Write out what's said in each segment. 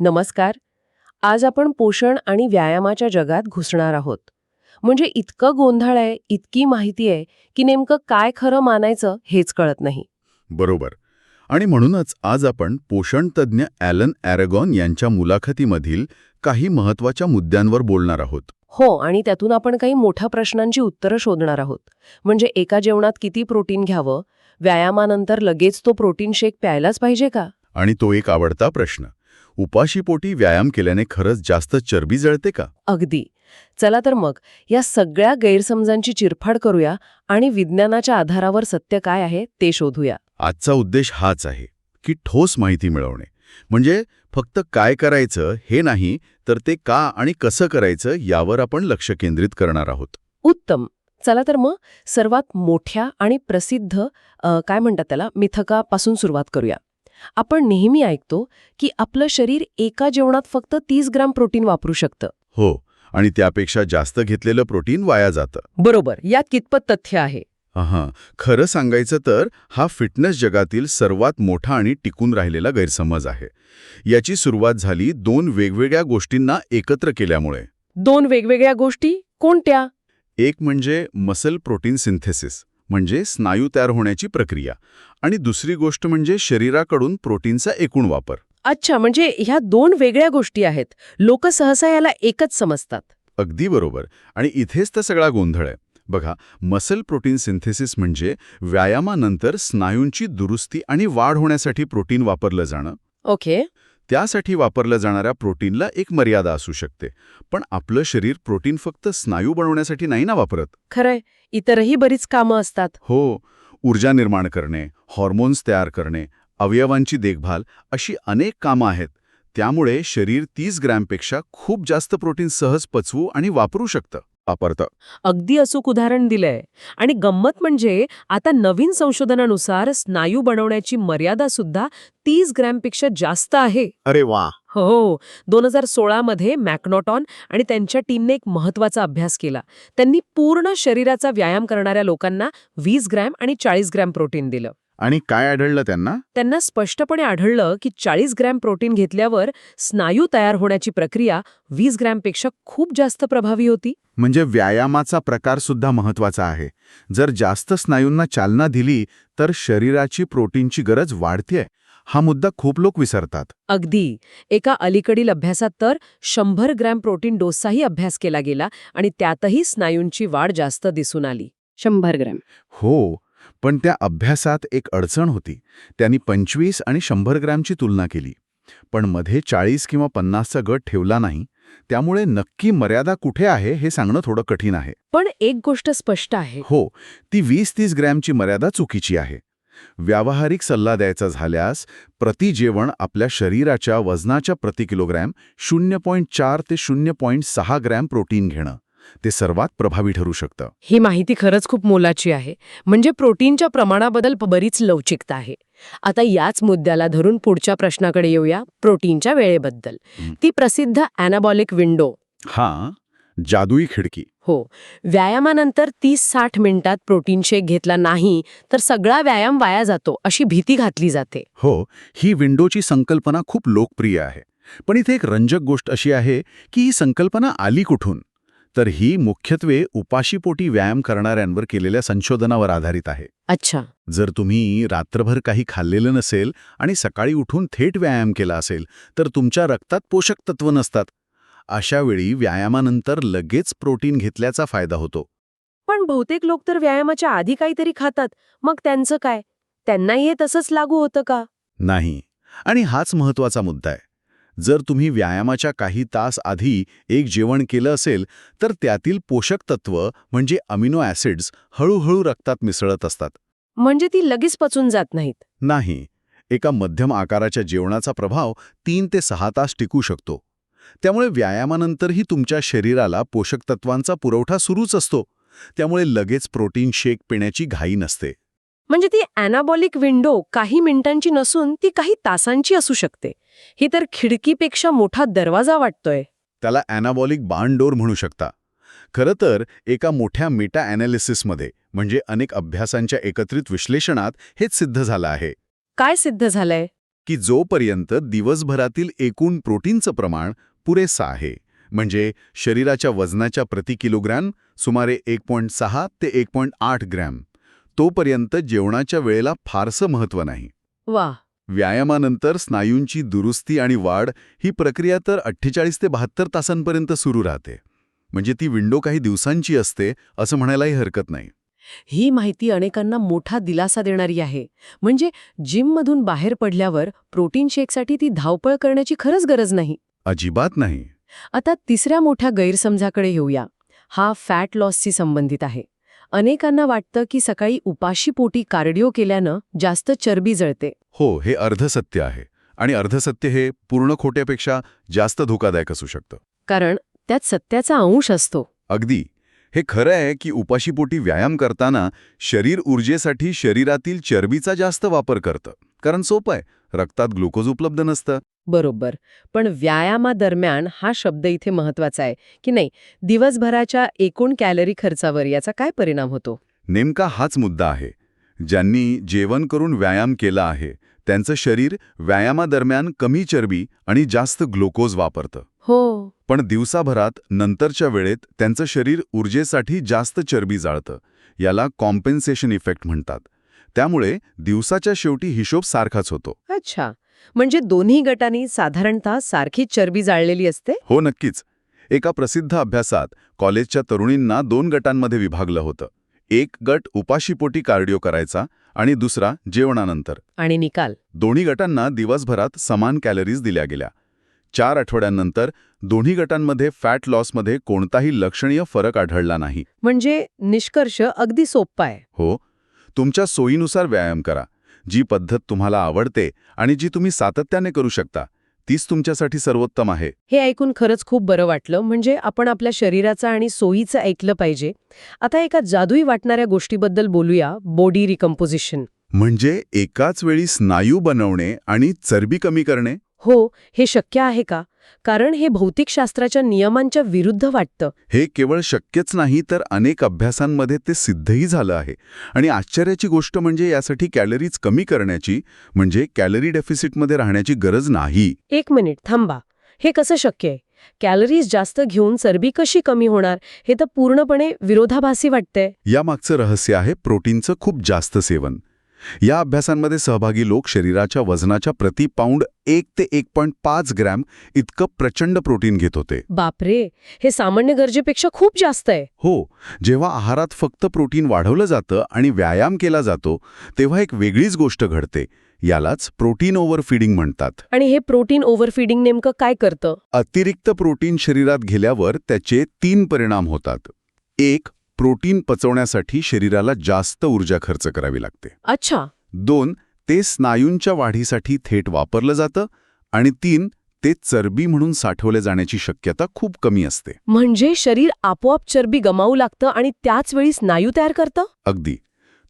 नमस्कार. आज आपण पोषण आणि व्यायामाच्या जगात घुसणार आहोत. म्हणजे इतकं गोंधळ आहे इतकी माहिती आहे की नेमकं काय खरं मानायचं हेच कळत नाही. बरोबर. आणि म्हणूनच आज आपण पोषण तज्ज्ञ ॲलन ॲरेगॉन यांच्या मुलाखतीमधील काही महत्त्वाच्या मुद्द्यांवर बोलणार आहोत. हो आणि त्यातून आपण काही मोठ्या प्रश्नांची उत्तरं शोधणार आहोत. म्हणजे एका जेवणात किती प्रोटीन घ्यावं? व्यायामानंतर लगेच तो प्रोटीन शेक प्यायलाच पाहिजे का? आणि तो एक आवडता प्रश्न. उपाशीपोटी व्यायाम केल्याने खरंच जास्त चरबी जळते का? अगदी. चला तर मग या सगळ्या गैरसमजांची चिरफाड करूया आणि विज्ञानाच्या आधारावर सत्य काय आहे ते शोधूया. आजचा उद्देश हाच आहे की ठोस माहिती मिळवणे. म्हणजे फक्त काय करायचं हे नाही तर ते का आणि कसं करायचं यावर आपण लक्ष केंद्रित करणार आहोत. उत्तम. चला तर मग सर्वात मोठ्या आणि प्रसिद्ध अ, काय म्हणतात त्याला मिथकापासून सुरुवात करूया. आपण नेहमी ऐकतो की आपलं शरीर एका जेवणात फक्त तीस ग्राम प्रोटीन वापरू शकतं. हो आणि त्यापेक्षा जास्त घेतलेलं प्रोटीन वाया जातं. बरोबर यात कितपत तथ्य आहे? हां खरं सांगायचं तर हा फिटनेस जगातील सर्वात मोठा आणि टिकून राहिलेला गैरसमज आहे. याची सुरुवात झाली दोन वेगवेगळ्या गोष्टींना एकत्र केल्यामुळे. दोन वेगवेगळ्या गोष्टी? कोणत्या? एक म्हणजे मसल प्रोटीन सिंथेसिस. म्हणजे स्नायू तयार होण्याची प्रक्रिया. आणि दुसरी गोष्ट म्हणजे शरीराकडून प्रोटीनचा एकूण वापर. अच्छा म्हणजे ह्या दोन वेगळ्या गोष्टी आहेत. लोक सहसा याला एकच समजतात. अगदी बरोबर. आणि इथेच तर सगळा गोंधळ आहे. बघा मसल प्रोटीन सिंथेसिस म्हणजे व्यायामानंतर स्नायूंची दुरुस्ती आणि वाढ होण्यासाठी प्रोटीन वापरलं जाणं. ओके. त्यासाठी वापरल्या जाणाऱ्या प्रोटीनला एक मर्यादा असू शकते. पण आपलं शरीर प्रोटीन फक्त स्नायू बनवण्यासाठी नाही ना वापरत? खरंय. इतरही बरीच कामं असतात. हो. ऊर्जा निर्माण करणे हॉर्मोन्स तयार करणे अवयवांची देखभाल अशी अनेक कामं आहेत. त्यामुळे शरीर तीस ग्रॅमपेक्षा खूप जास्त प्रोटीन सहज पचवू आणि वापरू शकतं. वापरतं. अगदी अचूक उदाहरण दिलंय. आणि गंमत म्हणजे आता नवीन संशोधनानुसार स्नायू बनवण्याची मर्यादा सुद्धा तीस ग्रॅमपेक्षा जास्त आहे. अरे वा! हो दोन हजार सोळामध्ये मॅकनॉटॉन आणि त्यांच्या टीमने एक महत्त्वाचा अभ्यास केला. त्यांनी पूर्ण शरीराचा व्यायाम करणाऱ्या लोकांना वीस ग्रॅम आणि चाळीस ग्रॅम प्रोटीन दिलं. आणि काय आढळलं त्यांना? त्यांना स्पष्टपणे आढळलं की चाळीस ग्रॅम प्रोटीन घेतल्यावर स्नायू तयार होण्याची प्रक्रिया वीस ग्रॅमपेक्षा खूप जास्त प्रभावी होती. म्हणजे व्यायामाचा प्रकार सुद्धा महत्त्वाचा आहे. जर जास्त स्नायूंना चालना दिली तर शरीराची प्रोटीनची गरज वाढतेय. हा मुद्दा खूप लोक विसरतात. अगदी. एका अलीकडील अभ्यासात तर शंभर ग्रॅम प्रोटीन डोसचाही अभ्यास केला गेला आणि त्यातही स्नायूंची वाढ जास्त दिसून आली. शंभर ग्रॅम. हो. पण त्या अभ्यासात एक अडचण होती. त्यांनी पंचवीस आणि शंभर ग्रॅमची तुलना केली. पण मध्ये चाळीस किंवा पन्नासचा गट ठेवला नाही. त्यामुळे नक्की मर्यादा कुठे आहे हे सांगणं थोडं कठीण आहे. पण एक गोष्ट स्पष्ट आहे. हो ती वीस तीस ग्रॅमची मर्यादा चुकीची आहे. व्यावहारिक सल्ला द्यायचा झाल्यास प्रति जेवण आपल्या शरीराच्या वजनाच्या प्रति किलोग्रॅम शून्य पॉईंट चार ते शून्य पॉईंट सहा ग्रॅम प्रोटीन घेणं. ते सर्वात प्रभावी ठरू शकतं. ही माहिती खरंच खूप मोलाची आहे. म्हणजे प्रोटीनच्या प्रमाणाबद्दल बरीच लवचिकता आहे. आता याच मुद्द्याला धरून पुढच्या प्रश्नाकडे येऊया प्रोटीनच्या वेळेबद्दल. ती प्रसिद्ध अॅनाबॉलिक विंडो. हा जादुई खिडकी. हो. व्यायामानंतर तीस साठ मिनिटात प्रोटीन शेक घेतला नाही तर सगळा व्यायाम वाया जातो अशी भीती घातली जाते. हो ही विंडोची संकल्पना खूप लोकप्रिय आहे. पण इथे एक रंजक गोष्ट अशी आहे की ही संकल्पना आली कुठून? तर ही मुख्यत्वे उपाशीपोटी व्यायाम करणाऱ्यांवर केलेल्या संशोधनावर आधारित आहे. अच्छा. जर तुम्ही रात्रभर काही खाल्लेलं नसेल आणि सकाळी उठून थेट व्यायाम केला असेल तर तुमच्या रक्तात पोषक तत्व नसतात. अशा वेळी व्यायामानंतर लगेच प्रोटीन घेतल्याचा फायदा होतो. पण बहुतेक लोक तर व्यायामाच्या आधी काहीतरी खातात. मग त्यांचं काय? त्यांनाही हे तसंच लागू होतं का? नाही. आणि हाच महत्त्वाचा मुद्दा आहे. जर तुम्ही व्यायामाच्या काही तास आधी एक जेवण केलं असेल तर त्यातील पोषक तत्व म्हणजे अमिनो ॲसिड्स हळूहळू रक्तात मिसळत असतात. म्हणजे ती लगेच पचून जात नाहीत. नाही. एका मध्यम आकाराच्या जेवणाचा प्रभाव तीन ते सहा तास टिकू शकतो. त्यामुळे व्यायामानंतरही तुमच्या शरीराला पोषक तत्वांचा पुरवठा सुरूच असतो. त्यामुळे लगेच प्रोटीन शेक पिण्याची घाई नसते. म्हणजे ती अॅनाबॉलिक विंडो काही मिनिटांची नसून ती काही तासांची असू शकते. ही तर खिडकीपेक्षा मोठा दरवाजा वाटतोय. त्याला ॲनाबॉलिक बार्नडोर म्हणू शकता. खरं तर एका मोठ्या मेटा ॲनालिसिसमध्ये म्हणजे अनेक अभ्यासांच्या एकत्रित विश्लेषणात हेच सिद्ध झालं आहे. काय सिद्ध झालंय? की जोपर्यंत दिवसभरातील एकूण प्रोटीनचं प्रमाण पुरेसं आहे म्हणजे शरीराच्या वजनाच्या प्रति किलोग्रॅम सुमारे एक पॉईंट सहा ते एक पॉईंट आठ ग्रॅम तोपर्यंत जेवणाच्या वेळेला फारसं महत्त्व नाही. वा. व्यायामानंतर स्नायूंची दुरुस्ती आणि वाढ ही प्रक्रिया तर अठ्ठेचाळीस ते बहात्तर तासांपर्यंत सुरू राहते. म्हणजे ती विंडो काही दिवसांची असते असं म्हणायलाही हरकत नाही. ही माहिती अनेकांना मोठा दिलासा देणारी आहे. म्हणजे जिममधून बाहेर पडल्यावर प्रोटीन शेकसाठी ती धावपळ करण्याची खरंच गरज नाही. अजिबात नाही. आता तिसऱ्या मोठ्या गैरसमजाकडे येऊया. हा फॅट लॉसशी संबंधित आहे. अनेकांना वाटतं की सकाळी उपाशी पोटी कार्डिओ केल्यानं जास्त चरबी जळते. हो हे अर्धसत्य आहे. आणि अर्धसत्य हे पूर्ण खोट्यापेक्षा जास्त धोकादायक असू शकतं. कारण त्यात सत्याचा अंश असतो. अगदी. हे खरं आहे की उपाशीपोटी व्यायाम करताना शरीर ऊर्जेसाठी शरीरातील चरबीचा जास्त वापर करतं. कारण सोपं आहे. रक्तात ग्लुकोज उपलब्ध नसतं. बरोबर. पण व्यायामादरम्यान हा शब्द इथे महत्त्वाचा आहे की नाही? दिवसभराच्या एकूण कॅलरी खर्चावर याचा काय परिणाम होतो? नेमका हाच मुद्दा आहे. ज्यांनी जेवण करून व्यायाम केला आहे त्यांचं शरीर व्यायामादरम्यान कमी चरबी आणि जास्त ग्लुकोज वापरतं. हो. पण दिवसाभरात नंतरच्या वेळेत त्यांचं शरीर ऊर्जेसाठी जास्त चरबी जाळतं. याला कॉम्पेन्सेशन इफेक्ट म्हणतात. त्यामुळे दिवसाच्या शेवटी हिशोब सारखाच होतो. अच्छा. म्हणजे दोन्ही गटांनी साधारणतः सारखीच चरबी जाळलेली असते? हो नक्कीच. एका प्रसिद्ध अभ्यासात कॉलेजच्या तरुणींना दोन गटांमध्ये विभागलं होतं. एक गट उपाशीपोटी कार्डिओ करायचा आणि दुसरा जेवणानंतर. आणि निकाल. दोन्ही गटांना दिवसभरात समान कॅलरीज दिल्या गेल्या. चार आठवड्यांनंतर दोन्ही गटांमध्ये फॅट लॉसमध्ये कोणताही लक्षणीय फरक आढळला नाही. म्हणजे निष्कर्ष अगदी सोप्पा आहे. हो तुमच्या सोयीनुसार व्यायाम करा. जी पद्धत तुम्हाला आवडते आणि जी तुम्ही सातत्याने करू शकता तीच तुमच्यासाठी सर्वोत्तम आहे. हे ऐकून खरंच खूप बरं वाटलं. म्हणजे आपण आपल्या शरीराचं आणि सोयीचं ऐकलं पाहिजे. आता एका जादुई वाटणाऱ्या गोष्टीबद्दल बोलूया. बॉडी रिकम्पोजिशन म्हणजे एकाच वेळी स्नायू बनवणे आणि चरबी कमी करणे? हो हे शक्य आहे का? कारण हे भौतिकशास्त्राच्या नियमांच्या विरुद्ध वाटतं. हे केवळ शक्यच नाही तर अनेक अभ्यासांमध्ये ते सिद्धही झालं आहे. आणि आश्चर्याची गोष्ट म्हणजे यासाठी कॅलरीज कमी करण्याची म्हणजे कॅलरी डेफिसिटमध्ये राहण्याची गरज नाही. एक मिनिट थांबा. हे कसं शक्य आहे? कॅलरीज जास्त घेऊन चरबी कशी कमी होणार हे तर पूर्णपणे विरोधाभासी वाटतंय. यामागचं रहस्य आहे प्रोटीनचं खूप जास्त सेवन. या अभ्यासांमध्ये सहभागी लोक शरीराच्या वजनाच्या प्रति पाऊंड एक ते एक पॉईंट पाच ग्रॅम इतकं प्रचंड प्रोटीन घेत होते. बापरे! हे सामान्य गरजेपेक्षा खूप जास्त आहे. हो जेव्हा आहारात फक्त प्रोटीन वाढवलं जातं आणि व्यायाम केला जातो तेव्हा एक वेगळीच गोष्ट घडते. यालाच प्रोटीन ओव्हरफीडिंग म्हणतात. आणि हे प्रोटीन ओव्हरफीडिंग नेमकं काय करतं? अतिरिक्त प्रोटीन शरीरात गेल्यावर त्याचे तीन परिणाम होतात. एक प्रोटीन पचवण्यासाठी शरीराला जास्त ऊर्जा खर्च करावी लागते. अच्छा. दोन ते स्नायूंच्या वाढीसाठी थेट वापरलं जातं आणि तीन ते चरबी म्हणून साठवले जाण्याची शक्यता खूप कमी असते. म्हणजे शरीर आपोआप चरबी गमावू लागतं आणि त्याच वेळी स्नायू तयार करतं? अगदी.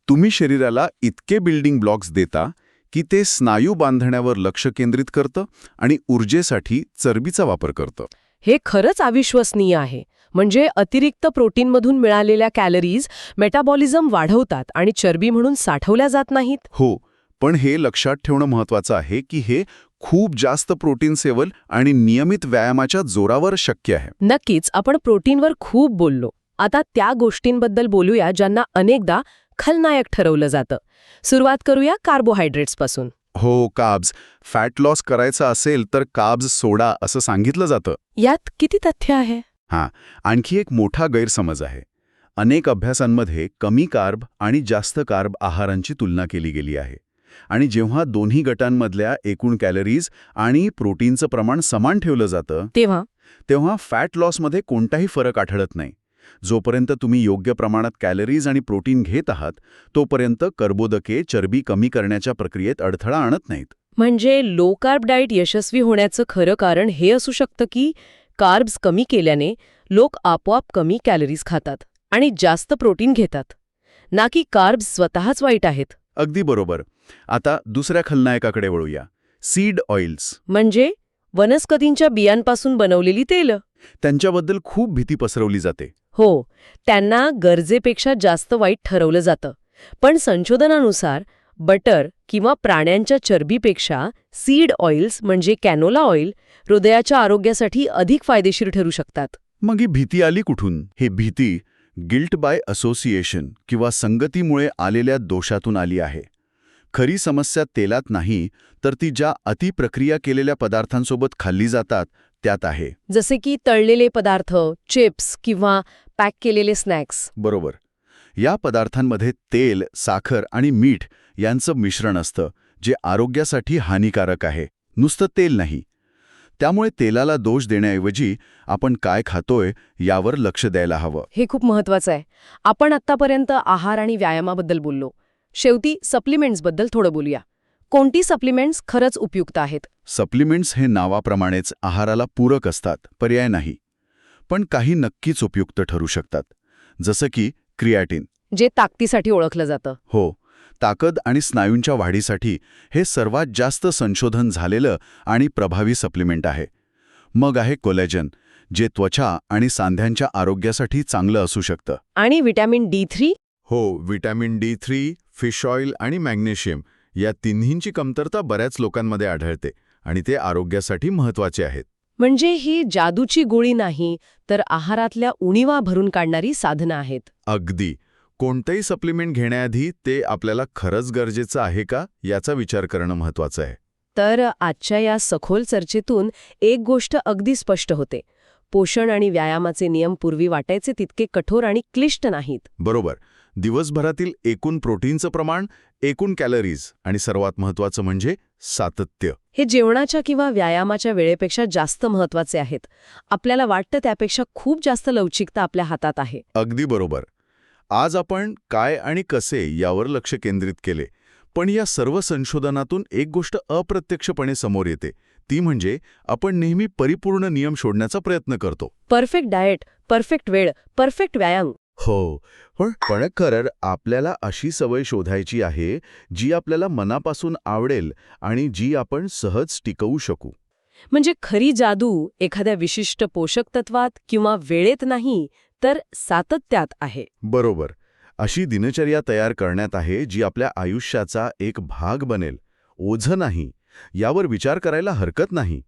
तुम्ही शरीराला इतके बिल्डिंग ब्लॉक्स देता की ते स्नायू बांधण्यावर लक्ष केंद्रित करतं आणि ऊर्जेसाठी चरबीचा वापर करतं. हे खरंच अविश्वसनीय आहे. म्हणजे अतिरिक्त प्रोटीनमधून मिळालेल्या कॅलरीज मेटाबॉलिझम वाढवतात आणि चरबी म्हणून साठवल्या जात नाहीत. हो पण हे लक्षात ठेवणं महत्वाचं आहे की हे खूप जास्त प्रोटीन सेवन आणि नियमित व्यायामाच्या जोरावर शक्य आहे. नक्कीच आपण प्रोटीनवर खूप बोललो. आता त्या गोष्टींबद्दल बोलूया ज्यांना अनेकदा खलनायक ठरवलं जातं. सुरुवात करूया कार्बोहायड्रेट्सपासून हो काब्स फॅट लॉस करायचा असेल तर काब्स सोडा असं सांगितलं जातं. यात किती तथ्य आहे? हां आणखी एक मोठा गैरसमज आहे. अनेक अभ्यासांमध्ये कमी कार्ब आणि जास्त कार्ब आहारांची तुलना केली गेली आहे. आणि जेव्हा दोन्ही गटांमधल्या एकूण कॅलरीज आणि प्रोटीनचं प्रमाण समान ठेवलं जातं तेव्हा? तेव्हा फॅट लॉसमध्ये कोणताही फरक आढळत नाही. जोपर्यंत तुम्ही योग्य प्रमाणात कॅलरीज आणि प्रोटीन घेत आहात तोपर्यंत कर्बोदके चरबी कमी करण्याच्या प्रक्रियेत अडथळा आणत नाहीत. म्हणजे लो कार्ब डाएट यशस्वी होण्याचं खरं कारण हे असू शकतं की कार्ब्स कमी केल्याने लोक आपोआप कमी कॅलरीज खातात आणि जास्त प्रोटीन घेतात. ना की कार्ब्स स्वतःच वाईट आहेत. अगदी बरोबर. आता दुसऱ्या खलनायकाकडे वळूया. सीड ऑइल्स म्हणजे वनस्पतींच्या बियांपासून बनवलेली तेल. त्यांच्याबद्दल खूप भीती पसरवली जाते. हो त्यांना गरजेपेक्षा जास्त वाईट ठरवलं जातं. पण संशोधनानुसार बटर किंवा प्राण्यांच्या चरबीपेक्षा सीड ऑइल्स म्हणजे कॅनोला ऑइल हृदयाच्या आरोग्यासाठी अधिक फायदेशीर ठरू शकतात. मग ही भीती आली कुठून? हे भीती गिल्ट बाय असोसिएशन किंवा संगतीमुळे आलेल्या दोषातून आली आहे. खरी समस्या तेलात नाही तर ती ज्या अतिप्रक्रिया केलेल्या पदार्थांसोबत खाल्ली जातात त्यात आहे. जसे की तळलेले पदार्थ चिप्स किंवा पॅक केलेले स्नॅक्स. बरोबर. या पदार्थांमध्ये तेल साखर आणि मीठ यांचं मिश्रण असतं जे आरोग्यासाठी हानिकारक आहे. नुसतं तेल नाही. त्यामुळे तेलाला दोष देण्याऐवजी आपण काय खातोय यावर लक्ष द्यायला हवं. हे खूप महत्वाचं आहे. आपण आत्तापर्यंत आहार आणि व्यायामाबद्दल बोललो. शेवटी सप्लिमेंट्सबद्दल थोडं बोलूया. कोणती सप्लिमेंट्स खरंच उपयुक्त आहेत? सप्लिमेंट्स हे नावाप्रमाणेच आहाराला पूरक असतात पर्याय नाही. पण काही नक्कीच उपयुक्त ठरू शकतात. जसं की क्रियाटिन. जे ताकदीसाठी ओळखलं जातं. हो. ताकद आणि स्नायूंच्या वाढीसाठी हे सर्वात जास्त संशोधन झालेलं आणि प्रभावी सप्लिमेंट आहे. मग आहे कोलॅजन जे त्वचा आणि सांध्यांच्या आरोग्यासाठी चांगलं असू शकतं. आणि विटॅमिन डी थ्री? हो vitamin D three fish oil आणि मॅग्नेशियम या तिन्हींची कमतरता बऱ्याच लोकांमध्ये आढळते आणि ते आरोग्यासाठी महत्त्वाचे आहेत. म्हणजे ही जादूची गोळी नाही तर आहारातल्या उणीवा भरून काढणारी साधनं आहेत. अगदी. कोणतंही सप्लिमेंट घेण्याआधी ते आपल्याला खरंच गरजेचं आहे का याचा विचार करणं महत्वाचं आहे. तर आजच्या या सखोल चर्चेतून एक गोष्ट अगदी स्पष्ट होते. पोषण आणि व्यायामाचे नियम पूर्वी वाटायचे तितके कठोर आणि क्लिष्ट नाहीत. बरोबर. दिवसभरातील एकूण प्रोटीनचं प्रमाण एकूण कॅलरीज आणि सर्वात महत्वाचं म्हणजे सातत्य. हे जेवणाच्या किंवा व्यायामाच्या वेळेपेक्षा जास्त महत्त्वाचे आहेत. आपल्याला वाटतं त्यापेक्षा खूप जास्त लवचिकता आपल्या हातात आहे. अगदी बरोबर. आज आपण काय आणि कसे यावर लक्ष केंद्रित केले पण या सर्व संशोधनातून एक गोष्ट अप्रत्यक्षपणे समोर येते ती म्हणजे आपण नेहमी परिपूर्ण नियम शोधण्याचा प्रयत्न करतो. परफेक्ट डाएट परफेक्ट वेळ परफेक्ट व्यायाम. हो. पण पण खरं आपल्याला अशी सवय शोधायची आहे जी आपल्याला मनापासून आवडेल आणि जी आपण सहज टिकवू शकू. म्हणजे खरी जादू एखाद्या विशिष्ट पोषक तत्वात किंवा वेळेत नाही तर सातत्यात आहे. बरोबर. अशी दिनचर्या तयार करण्यात आहे जी आपल्या आयुष्याचा एक भाग बनेल. ओझं नाही. यावर विचार करायला हरकत नाही.